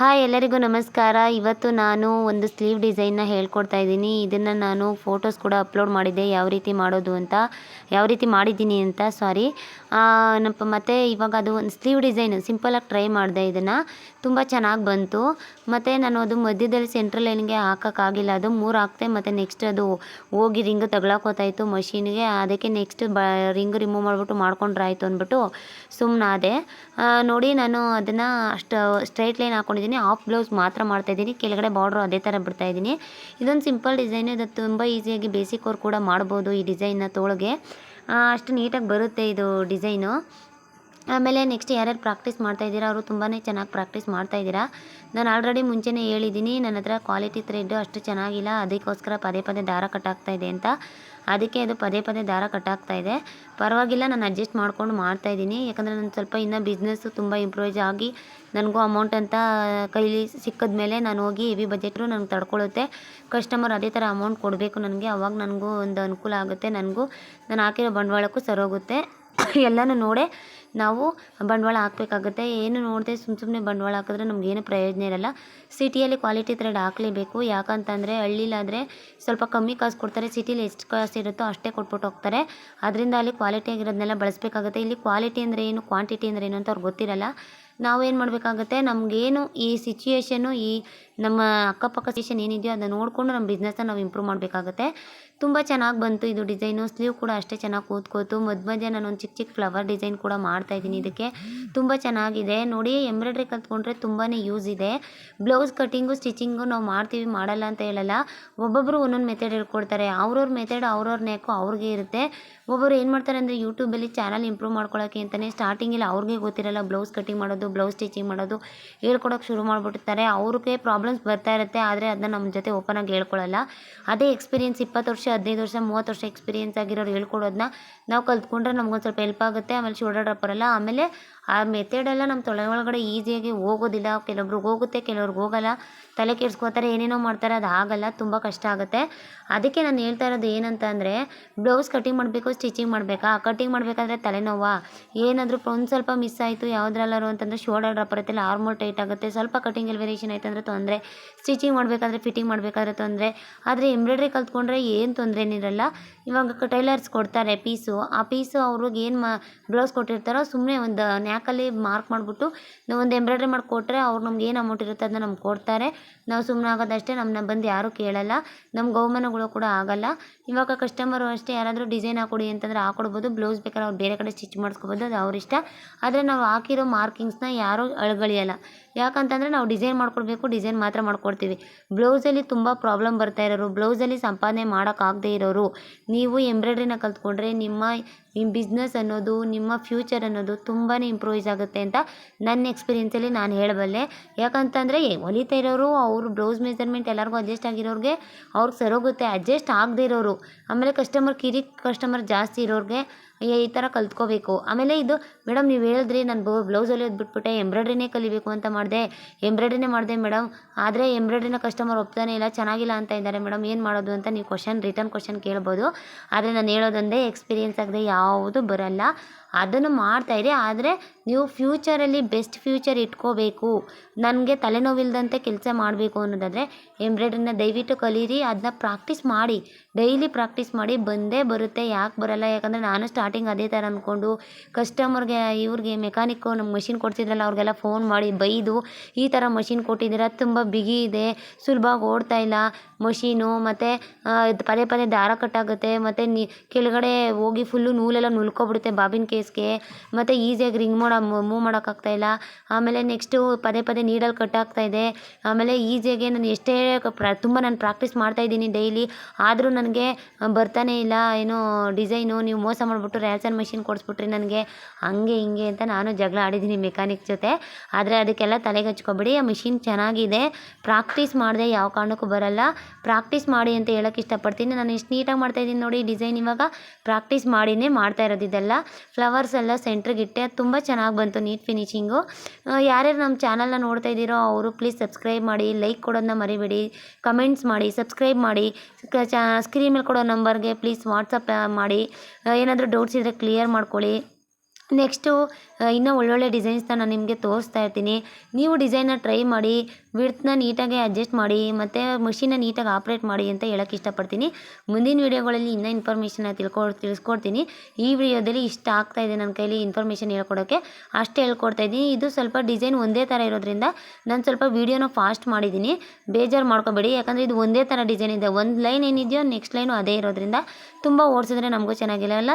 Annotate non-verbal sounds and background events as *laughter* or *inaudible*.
Hi, ಎಲ್ಲರಿಗೂ ನಮಸ್ಕಾರ. ಇವತ್ತು ನಾನು ಒಂದು ಸ್ಲೀವ್ ಡಿಸೈನ್ನ ಹೇಳ್ಕೊಡ್ತಾ ಇದ್ದೀನಿ. ಇದನ್ನು ನಾನು ಫೋಟೋಸ್ ಕೂಡ ಅಪ್ಲೋಡ್ ಮಾಡಿದ್ದೆ. ಯಾವ ರೀತಿ ಮಾಡೋದು ಅಂತ, ಯಾವ ರೀತಿ ಮಾಡಿದ್ದೀನಿ ಅಂತ, ಸಾರಿ. ಮತ್ತು ಇವಾಗ ಅದು ಒಂದು ಸ್ಲೀವ್ ಡಿಸೈನ್ ಸಿಂಪಲಾಗಿ ಟ್ರೈ ಮಾಡಿದೆ ಇದನ್ನು. ತುಂಬ ಚೆನ್ನಾಗಿ ಬಂತು. ಮತ್ತು ನಾನು ಅದು ಮಧ್ಯದಲ್ಲಿ ಸೆಂಟ್ರಲ್ ಲೈನ್ಗೆ ಹಾಕೋಕ್ಕಾಗಿಲ್ಲ. ಅದು ಮೂರು ಹಾಕ್ತೆ ಮತ್ತು ನೆಕ್ಸ್ಟ್ ಅದು ಹೋಗಿ ರಿಂಗ್ ತಗ್ಲಾಕೋತಾಯಿತ್ತು ಮಷೀನ್ಗೆ. ಅದಕ್ಕೆ ನೆಕ್ಸ್ಟ್ ಬ, ರಿಂಗ್ ರಿಮೂವ್ ಮಾಡಿಬಿಟ್ಟು ಮಾಡ್ಕೊಂಡ್ರಾಯ್ತು ಅಂದ್ಬಿಟ್ಟು ಸುಮ್ಮನಾದೆ ನೋಡಿ ನಾನು ಅದನ್ನು ಅಷ್ಟು ಸ್ಟ್ರೈಟ್ ಲೈನ್ ಹಾಕ್ಕೊಂಡಿದ್ದೀನಿ ಆಫ್ ಬ್ಲೌಸ್ ಮಾತ್ರ ಮಾಡ್ತಾ ಇದ್ದೀನಿ ಕೆಳಗಡೆ ಬಾರ್ಡ್ರು ಅದೇ ಥರ ಬಿಡ್ತಾಯಿದ್ದೀನಿ ಇದೊಂದು ಸಿಂಪಲ್ ಡಿಸೈನ್ ಇದು ತುಂಬ ಈಸಿಯಾಗಿ ಬೇಸಿಕ್ ಅವ್ರು ಕೂಡ ಮಾಡ್ಬೋದು ಈ ಡಿಸೈನ್ನ ತೋಳಿಗೆ. ಅಷ್ಟು ನೀಟಾಗಿ ಬರುತ್ತೆ ಇದು ಡಿಸೈನು ಆಮೇಲೆ ನೆಕ್ಸ್ಟ್ ಯಾರ್ಯಾರು ಪ್ರಾಕ್ಟೀಸ್ ಮಾಡ್ತಾಯಿದ್ದೀರಾ ಅವರು ತುಂಬಾ ಚೆನ್ನಾಗಿ ಪ್ರಾಕ್ಟೀಸ್ ಮಾಡ್ತಾಯಿದ್ದೀರಾ ನಾನು ಆಲ್ರೆಡಿ ಮುಂಚೆನೇ ಹೇಳಿದ್ದೀನಿ, ನನ್ನ ಹತ್ರ ಕ್ವಾಲಿಟಿ ಥ್ರೆಡ್ ಅಷ್ಟು ಚೆನ್ನಾಗಿಲ್ಲ, ಅದಕ್ಕೋಸ್ಕರ ಪದೇ ಪದೇ ದಾರ ಕಟ್ಟಾಗ್ತಾ ಇದೆ ಅಂತ. ಅದಕ್ಕೆ ಅದು ಪದೇ ಪದೇ ದಾರ ಕಟ್ಟಾಗ್ತಾ ಇದೆ. ಪರವಾಗಿಲ್ಲ, ನಾನು ಅಡ್ಜಸ್ಟ್ ಮಾಡ್ಕೊಂಡು ಮಾಡ್ತಾಯಿದ್ದೀನಿ ಯಾಕಂದರೆ ನಾನು ಸ್ವಲ್ಪ ಇನ್ನೂ ಬಿಸ್ನೆಸ್ಸು ತುಂಬ ಇಂಪ್ರೂವ್ ಆಗಿ ನನಗೂ ಅಮೌಂಟ್ ಅಂತ ಕೈಲಿ ಸಿಕ್ಕಿದ ಮೇಲೆ ನಾನು ಹೋಗಿ ಹೆವಿ ಬಜೆಟ್ರು ನನಗೆ ತಡ್ಕೊಳ್ಳುತ್ತೆ ಕಸ್ಟಮರ್ ಅದೇ ಥರ ಅಮೌಂಟ್ ಕೊಡಬೇಕು ನನಗೆ, ಅವಾಗ ನನಗೂ ಒಂದು ಅನುಕೂಲ ಆಗುತ್ತೆ, ನನಗೂ, ನಾನು ಹಾಕಿರೋ ಬಂಡವಾಳಕ್ಕೂ ಸರೋಗುತ್ತೆ *coughs* ಎಲ್ಲನೂ ನೋಡೇ ನಾವು ಬಂಡವಾಳ ಹಾಕಬೇಕಾಗುತ್ತೆ. ಏನು ನೋಡದೆ ಸುಮ್ಮ ಸುಮ್ಮನೆ ಬಂಡವಾಳ ಹಾಕಿದ್ರೆ ನಮಗೇನು ಪ್ರಯೋಜನ ಇರಲ್ಲ. ಸಿಟಿಯಲ್ಲಿ ಕ್ವಾಲಿಟಿ ಥ್ರೆಡ್ ಹಾಕಲೇಬೇಕು. ಯಾಕಂತಂದರೆ ಹಳ್ಳಿಲಾದರೆ ಸ್ವಲ್ಪ ಕಮ್ಮಿ ಕಾಸು ಕೊಡ್ತಾರೆ. ಸಿಟಿಲಿ ಎಷ್ಟು ಕಾಸು ಇರುತ್ತೋ ಅಷ್ಟೇ ಕೊಟ್ಬಿಟ್ಟು ಹೋಗ್ತಾರೆ. ಅದರಿಂದ ಅಲ್ಲಿ ಕ್ವಾಲಿಟಿ ಆಗಿರೋದನ್ನೆಲ್ಲ ಬಳಸಬೇಕಾಗುತ್ತೆ. ಇಲ್ಲಿ ಕ್ವಾಲಿಟಿ ಅಂದರೆ ಏನು, ಕ್ವಾಂಟಿಟಿ ಅಂದರೆ ಏನು ಅಂತ ಅವ್ರಿಗೆ ಗೊತ್ತಿರಲ್ಲ. ನಾವು ಏನು ಮಾಡಬೇಕಾಗುತ್ತೆ? ನಮಗೇನು ಈ ಸಿಚುಯೇಷನು ಈ ನಮ್ಮ ಅಕ್ಕಪಕ್ಕ ಸ್ಟೇಷನ್ ಏನಿದೆಯೋ ಅದನ್ನ ನೋಡಿಕೊಂಡು ನಮ್ಮ ಬಿಸ್ನೆಸ್ನ ನಾವು ಇಂಪ್ರೂವ್ ಮಾಡಬೇಕಾಗುತ್ತೆ. ತುಂಬ ಚೆನ್ನಾಗಿ ಬಂತು ಇದು ಡಿಸೈನು ಸ್ಲೀವ್ ಕೂಡ ಅಷ್ಟೇ ಚೆನ್ನಾಗಿ ಕೂತ್ಕೋತು. ಮಧ್ಯ ಮಧ್ಯ ಒಂದು ಚಿಕ್ಕ ಚಿಕ್ಕ ಫ್ಲವರ್ ಡಿಸೈನ್ ಕೂಡ ಮಾಡ್ತಾಯಿದ್ದೀನಿ ಇದಕ್ಕೆ. ತುಂಬ ಚೆನ್ನಾಗಿದೆ. ನೋಡಿ ಎಂಬ್ರಾಯ್ಡ್ರಿ ಕಲ್ತ್ಕೊಂಡ್ರೆ ತುಂಬಾ ಯೂಸ್ ಇದೆ. ಬ್ಲೌಸ್ ಕಟ್ಟಿಂಗು ಸ್ಟಿಚಿಂಗು ನಾವು ಮಾಡ್ತೀವಿ, ಮಾಡಲ್ಲ ಅಂತ ಹೇಳಲ್ಲ. ಒಬ್ಬೊಬ್ಬರು ಒಂದೊಂದು ಮೆಥಡ್ ಹೇಳ್ಕೊಡ್ತಾರೆ. ಅವ್ರವ್ರ ಮೆಥಡ್ ಅವ್ರವ್ರ ನೇಕು ಅವ್ರಿಗೆ ಇರುತ್ತೆ. ಒಬ್ಬರು ಏನು ಮಾಡ್ತಾರೆ ಅಂದರೆ ಯೂಟ್ಯೂಬಲ್ಲಿ ಚಾನಲ್ ಇಂಪ್ರೂವ್ ಮಾಡ್ಕೊಳ್ಳೋಕ್ಕೆ ಅಂತಲೇ ಸ್ಟಾರ್ಟಿಂಗಲ್ಲಿ ಅವ್ರಿಗೆ ಗೊತ್ತಿರಲ್ಲ ಬ್ಲೌಸ್ ಕಟ್ಟಿಂಗ್ ಮಾಡೋದು ಬ್ಲೌಸ್ ಸ್ಟಿಚಿಂಗ್ ಮಾಡೋದು. ಹೇಳ್ಕೊಡೋಕೆ ಶುರು ಮಾಡಿಬಿಟ್ಟಿರ್ತಾರೆ. ಅವ್ರಿಗೆ ಪ್ರಾಬ್ಲಮ್ಸ್ ಬರ್ತಾ ಇರುತ್ತೆ, ಆದರೆ ಅದನ್ನ ನಮ್ಮ ಜೊತೆ ಓಪನ್ ಆಗಿ ಹೇಳ್ಕೊಳ್ಳಲ್ಲ ಅದೇ ಎಕ್ಸ್ಪೀರಿಯನ್ಸ್ ಇಪ್ಪತ್ತು ವರ್ಷ, ಹದಿನೈದು ವರ್ಷ, ಮೂವತ್ತು ವರ್ಷ ಎಕ್ಸ್ಪೀರಿಯನ್ಸ್ ಆಗಿರೋರು ಹೇಳ್ಕೊಡೋದನ್ನ ನಾವು ಕಲ್ತ್ಕೊಂಡ್ರೆ ನಮ್ಗೊಂದು ಸ್ವಲ್ಪ ಹೆಲ್ಪ್ ಆಗುತ್ತೆ, ಆಮೇಲೆ ಶೋಲ್ಡರ್ ಆಮೇಲೆ ಆ ಮೆಥಡೆಲ್ಲ ನಮ್ಮ ತೊಳೆ ಒಳಗಡೆ ಈಸಿಯಾಗಿ ಹೋಗೋದಿಲ್ಲ. ಕೆಲವೊಬ್ರಿಗೆ ಹೋಗುತ್ತೆ, ಕೆಲವ್ರಿಗೆ ಹೋಗಲ್ಲ. ತಲೆ ಕೆಡಿಸ್ಕೋತಾರೆ, ಏನೇನೋ ಮಾಡ್ತಾರೆ, ಅದು ಆಗಲ್ಲ, ತುಂಬ ಕಷ್ಟ ಆಗುತ್ತೆ. ಅದಕ್ಕೆ ನಾನು ಹೇಳ್ತಾ ಇರೋದು ಏನಂತ ಅಂದರೆ ಬ್ಲೌಸ್ ಕಟಿಂಗ್ ಮಾಡಬೇಕು ಸ್ಟಿಚಿಂಗ್ ಮಾಡಬೇಕಾ? ಕಟಿಂಗ್ ಮಾಡಬೇಕಾದ್ರೆ ತಲೆನೋವಾ. ಏನಾದರೂ ಒಂದು ಸ್ವಲ್ಪ ಮಿಸ್ ಆಯಿತು, ಯಾವುದ್ರಲ್ಲಾರು ಅಂತಂದರೆ ಶೋಲ್ಡರ್ ಡ್ರಾಪ್ ಆರ್ಮೋಲ್ ಟೈಟ್ ಆಗುತ್ತೆ. ಸ್ವಲ್ಪ ಕಟಿಂಗ್ ವೇರಿಯೇಷನ್ ಆಯಿತು ಅಂದರೆ ತೊಂದರೆ. ಸ್ಟಿಚಿಂಗ್ ಮಾಡಬೇಕಾದ್ರೆ ಫಿಟ್ಟಿಂಗ್ ಮಾಡಬೇಕಾದ್ರೆ ತೊಂದರೆ. ಆದರೆ ಎಂಬ್ರಾಯ್ಡ್ರಿ ಕಲ್ತ್ಕೊಂಡ್ರೆ ಏನು ತೊಂದರೆ ಏನಿರಲ್ಲ ಇವಾಗ ಟೈಲರ್ಸ್ ಕೊಡ್ತಾರೆ ಪೀಸು. ಆ ಪೀಸು ಅವ್ರಿಗೆ ಏನು ಮಾ ಬ್ಲೌಸ್ ಕೊಟ್ಟಿರ್ತಾರೋ ಸುಮ್ಮನೆ ಒಂದು ನ್ಯಾಕಲ್ಲಿ ಮಾರ್ಕ್ ಮಾಡಿಬಿಟ್ಟು ನಾವು ಒಂದು ಎಂಬ್ರಾಯ್ಡ್ರಿ ಮಾಡಿ ಕೊಟ್ಟರೆ ಅವ್ರು ನಮ್ಗೆ ಏನು ಅಮೌಂಟ್ ಇರುತ್ತೆ ಅದನ್ನ ನಮ್ಗೆ ಕೊಡ್ತಾರೆ. ನಾವು ಸುಮ್ಮನೆ ಆಗೋದಷ್ಟೇ ನಮ್ಮನ್ನ ಬಂದು ಯಾರೂ ಕೇಳಲ್ಲ. ನಮ್ಮ ಅವಮಾನಗಳು ಕೂಡ ಆಗಲ್ಲ. ಇವಾಗ ಕಸ್ಟಮರು ಅಷ್ಟೇ ಯಾರಾದರೂ ಡಿಸೈನ್ ಹಾಕೊಡಿ ಅಂತಂದರೆ ಹಾಕೊಡ್ಬೋದು. ಬ್ಲೌಸ್ ಬೇಕಾದ್ರೆ ಅವ್ರು ಬೇರೆ ಕಡೆ ಸ್ಟಿಚ್ ಮಾಡಿಸ್ಕೋಬೋದು. ಅದು ಅವ್ರ ಇಷ್ಟ. ಆದರೆ ನಾವು ಹಾಕಿರೋ ಮಾರ್ಕಿಂಗ್ಸ್ನ ಯಾರೂ ಅಳ್ಗಳಿಯಲ್ಲ. ಯಾಕಂತಂದರೆ ನಾವು ಡಿಸೈನ್ ಮಾಡಿಕೊಡ್ಬೇಕು, ಡಿಸೈನ್ ಮಾತ್ರ ಮಾಡ್ಕೊಡ್ತೀವಿ. ಬ್ಲೌಸಲ್ಲಿ ತುಂಬ ಪ್ರಾಬ್ಲಮ್ ಬರ್ತಾ ಇರೋರು, ಬ್ಲೌಸಲ್ಲಿ ಸಂಪಾದನೆ ಮಾಡೋಕ್ಕಾಗದೇ ಇರೋರು, ನೀವು ಎಂಬ್ರಾಯ್ಡ್ರಿನ ಕಲ್ತ್ಕೊಂಡ್ರೆ ನಿಮ್ಮ ನಿಮ್ಮ ಬಿಸ್ನೆಸ್ ಅನ್ನೋದು, ನಿಮ್ಮ ಫ್ಯೂಚರ್ ಅನ್ನೋದು ತುಂಬಾ ಇಂಪ್ರೂವೈಸ್ ಆಗುತ್ತೆ ಅಂತ ನನ್ನ ಎಕ್ಸ್ಪೀರಿಯೆನ್ಸಲ್ಲಿ ನಾನು ಹೇಳಬಲ್ಲೆ. ಯಾಕಂತಂದರೆ ಹೊಲಿತಾ ಇರೋರು, ಅವರು ಬ್ಲೌಸ್ ಮೆಜರ್ಮೆಂಟ್ ಎಲ್ಲರಿಗೂ ಅಡ್ಜಸ್ಟ್ ಆಗಿರೋರಿಗೆ ಅವ್ರಿಗೆ ಸರೋಗುತ್ತೆ ಅಡ್ಜಸ್ಟ್ ಆಗದೇ ಇರೋರು. ಆಮೇಲೆ ಕಸ್ಟಮರ್ ಕಿರಿಕ್ ಕಸ್ಟಮರ್ ಜಾಸ್ತಿ ಇರೋರಿಗೆ ಈ ಥರ ಕಲ್ತ್ಕೋಬೇಕು. ಆಮೇಲೆ ಇದು, ಮೇಡಮ್, ನೀವು ಹೇಳಿದ್ರಿ ನಾನು ಬ್ಲೌಸ್ ಹೊಲಿಯೋದು ಬಿಟ್ಬಿಟ್ಟೆ ಎಂಬ್ರಾಯ್ಡ್ರಿನೇ ಕಲಿಬೇಕು ಅಂತ ಮಾಡಿದೆ. ಎಂಬ್ರಾಯ್ಡ್ರಿನೇ ಮಾಡಿದೆ, ಮೇಡಮ್. ಆದರೆ ಎಂಬ್ರಾಯ್ಡ್ರಿನ ಕಸ್ಟಮರ್ ಒಪ್ತಾನೆ ಇಲ್ಲ, ಚೆನ್ನಾಗಿಲ್ಲ ಅಂತ ಇದ್ದಾರೆ, ಮೇಡಮ್. ಏನು ಮಾಡೋದು ಅಂತ ನೀವು ಕ್ವಶನ್ ರಿಟರ್ನ್ ಕ್ವಶನ್ ಕೇಳ್ಬೋದು. ಆದರೆ ನಾನು ಹೇಳೋದೊಂದೇ ಎಕ್ಸ್ಪೀರಿಯೆನ್ಸ್ ಆಗದೆ ಯಾವುದು ಬರಲ್ಲ. ಅದನ್ನು ಮಾಡ್ತಾಯಿರಿ ಆದರೆ ನೀವು ಫ್ಯೂಚರಲ್ಲಿ ಬೆಸ್ಟ್ ಫ್ಯೂಚರ್ ಇಟ್ಕೋಬೇಕು. ನನಗೆ ತಲೆನೋವಿಲ್ಲದಂತೆ ಕೆಲಸ ಮಾಡಬೇಕು ಅನ್ನೋದಾದರೆ ಎಂಬ್ರಾಯ್ಡ್ರಿನ ದಯವಿಟ್ಟು ಕಲೀರಿ ಅದನ್ನ ಪ್ರಾಕ್ಟೀಸ್ ಮಾಡಿ. ಡೈಲಿ ಪ್ರಾಕ್ಟೀಸ್ ಮಾಡಿ, ಬಂದೇ ಬರುತ್ತೆ, ಯಾಕೆ ಬರಲ್ಲ? ಯಾಕಂದರೆ ನಾನು ಸ್ಟಾರ್ಟಿಂಗ್ ಅದೇ ಥರ ಅಂದ್ಕೊಂಡು ಕಸ್ಟಮರ್ಗೆ ಇವ್ರಿಗೆ ಮೆಕ್ಯಾನಿಕ್ಕು ನಮ್ಗೆ ಮಷಿನ್ ಕೊಡ್ತಿದ್ರಲ್ಲ, ಅವ್ರಿಗೆಲ್ಲ ಫೋನ್ ಮಾಡಿ ಬೈದು, ಈ ಥರ ಮಷಿನ್ ಕೊಟ್ಟಿದ್ದೀರ, ತುಂಬ ಬಿಗಿ ಇದೆ ಸುಲಭವಾಗಿ ಓಡ್ತಾ ಇಲ್ಲ ಮಷೀನು ಮತ್ತು ಪದೇ ಪದೇ ದಾರ ಕಟ್ಟಾಗುತ್ತೆ, ಮತ್ತು ನಿ, ಕೆಳಗಡೆ ಹೋಗಿ ಫುಲ್ಲು ನೂಲೆಲ್ಲ ನುಲ್ಕೊಬಿಡುತ್ತೆ, ಬಾಬಿನ್ ಕೇಸ್ಗೆ, ಮತ್ತು ಈಸಿಯಾಗಿ ರಿಂಗ್ ಮಾಡೋ ಮೂವ್ ಮಾಡೋಕ್ಕಾಗ್ತಾಯಿಲ್ಲ ಆಮೇಲೆ ನೆಕ್ಸ್ಟು ಪದೇ ಪದೇ ನೀಡಲ್ ಕಟ್ಟಾಗ್ತಾ ಇದೆ. ಆಮೇಲೆ ಈಸಿಯಾಗಿ ನಾನು ಎಷ್ಟೇ ಪ್ರ, ತುಂಬ ನಾನು ಪ್ರಾಕ್ಟೀಸ್ ಮಾಡ್ತಾಯಿದ್ದೀನಿ ಡೈಲಿ ಆದರೂ ನನಗೆ ಬರ್ತಾನೇ ಇಲ್ಲ, ಏನೋ ಡಿಸೈನು ನೀವು ಮೋಸ ಮಾಡಿಬಿಟ್ಟು ರ್ಯಾಸನ್ ಮಷಿನ್ ಕೊಡಿಸ್ಬಿಟ್ರಿ ನನಗೆ. ಹಂಗೆ ಹಿಂಗೆ ಅಂತ ನಾನು ಜಗಳ ಆಡಿದ್ದೀನಿ ಮೆಕ್ಯಾನಿಕ್ ಜೊತೆ. ಆದರೆ ಅದಕ್ಕೆಲ್ಲ ತಲೆಗೆ ಹಚ್ಕೊಬೇಡಿ, ಆ ಮಿಷಿನ್ ಚೆನ್ನಾಗಿದೆ. ಪ್ರಾಕ್ಟೀಸ್ ಮಾಡಿದೆ ಯಾವ ಕಾರಣಕ್ಕೂ ಬರಲ್ಲ. ಪ್ರಾಕ್ಟೀಸ್ ಮಾಡಿ ಅಂತ ಹೇಳೋಕ್ಕೆ ಇಷ್ಟಪಡ್ತೀನಿ. ನಾನು ಎಷ್ಟು ನೀಟಾಗಿ ಮಾಡ್ತಾಯಿದ್ದೀನಿ ನೋಡಿ ಡಿಸೈನ್ ಇವಾಗ ಪ್ರಾಕ್ಟೀಸ್ ಮಾಡಿನೇ ಮಾಡ್ತಾ ಇರೋದಿದ್ದೆಲ್ಲ ಇದೆಲ್ಲ. ಫ್ಲವರ್ಸ್ ಎಲ್ಲ ಸೆಂಟ್ರಿಗೆ ಇಟ್ಟೆ ತುಂಬ ಚೆನ್ನಾಗಿ ಬಂತು ನೀಟ್ ಫಿನಿಶಿಂಗು ಯಾರ್ಯಾರು ನಮ್ಮ ಚಾನಲ್ನ ನೋಡ್ತಾ ಇದ್ದೀರೋ ಅವರು ಪ್ಲೀಸ್ ಸಬ್ಸ್ಕ್ರೈಬ್ ಮಾಡಿ ಲೈಕ್ ಕೊಡೋದನ್ನ ಮರಿಬೇಡಿ ಕಮೆಂಟ್ಸ್ ಮಾಡಿ ಸಬ್ಸ್ಕ್ರೈಬ್ ಮಾಡಿ ಚಾ ಸ್ಕ್ರೀನ್ ಮೇಲೆ ಕೊಡೋ ನಂಬರ್ಗೆ ಪ್ಲೀಸ್ ವಾಟ್ಸಪ್ ಮಾಡಿ. ಏನಾದರೂ ಡೌಟ್ಸ್ ಇದ್ದರೆ ಕ್ಲಿಯರ್ ಮಾಡ್ಕೊಳ್ಳಿ. ನೆಕ್ಸ್ಟು ಇನ್ನೂ ಒಳ್ಳೊಳ್ಳೆ ಡಿಸೈನ್ಸ್ನ ನಾನು ನಿಮಗೆ ತೋರಿಸ್ತಾ ಇರ್ತೀನಿ. ನೀವು ಡಿಸೈನ್ನ ಟ್ರೈ ಮಾಡಿ, ವಿಡ್ತ್ನ ನೀಟಾಗಿ ಅಡ್ಜಸ್ಟ್ ಮಾಡಿ, ಮತ್ತು ಮಷೀನ್ನ ನೀಟಾಗಿ ಆಪ್ರೇಟ್ ಮಾಡಿ ಅಂತ ಹೇಳೋಕ್ಕೆ ಇಷ್ಟಪಡ್ತೀನಿ. ಮುಂದಿನ ವೀಡಿಯೋಗಳಲ್ಲಿ ಇನ್ನೂ ಇನ್ಫಾರ್ಮೇಷನ್ನ ತಿಳ್ಕೊ, ತಿಳಿಸ್ಕೊಡ್ತೀನಿ. ಈ ವಿಡಿಯೋದಲ್ಲಿ ಇಷ್ಟ ಆಗ್ತಾ ಇದೆ ನನ್ನ ಕೈಲಿ ಇನ್ಫಾರ್ಮೇಷನ್ ಹೇಳ್ಕೊಡೋಕ್ಕೆ ಅಷ್ಟೇ ಹೇಳ್ಕೊಡ್ತಾ ಇದ್ದೀನಿ. ಇದು ಸ್ವಲ್ಪ ಡಿಸೈನ್ ಒಂದೇ ಥರ ಇರೋದ್ರಿಂದ ನಾನು ಸ್ವಲ್ಪ ವೀಡಿಯೋನ ಫಾಸ್ಟ್ ಮಾಡಿದ್ದೀನಿ. ಬೇಜಾರು ಮಾಡ್ಕೋಬೇಡಿ, ಯಾಕಂದರೆ ಇದು ಒಂದೇ ಥರ ಡಿಸೈನ್ ಇದೆ. ಒಂದು ಲೈನ್ ಏನಿದೆಯೋ, ನೆಕ್ಸ್ಟ್ ಲೈನು ಅದೇ ಇರೋದ್ರಿಂದ ತುಂಬ ಓಡಿಸಿದ್ರೆ ನಮಗೂ ಚೆನ್ನಾಗಿರಲ್ಲ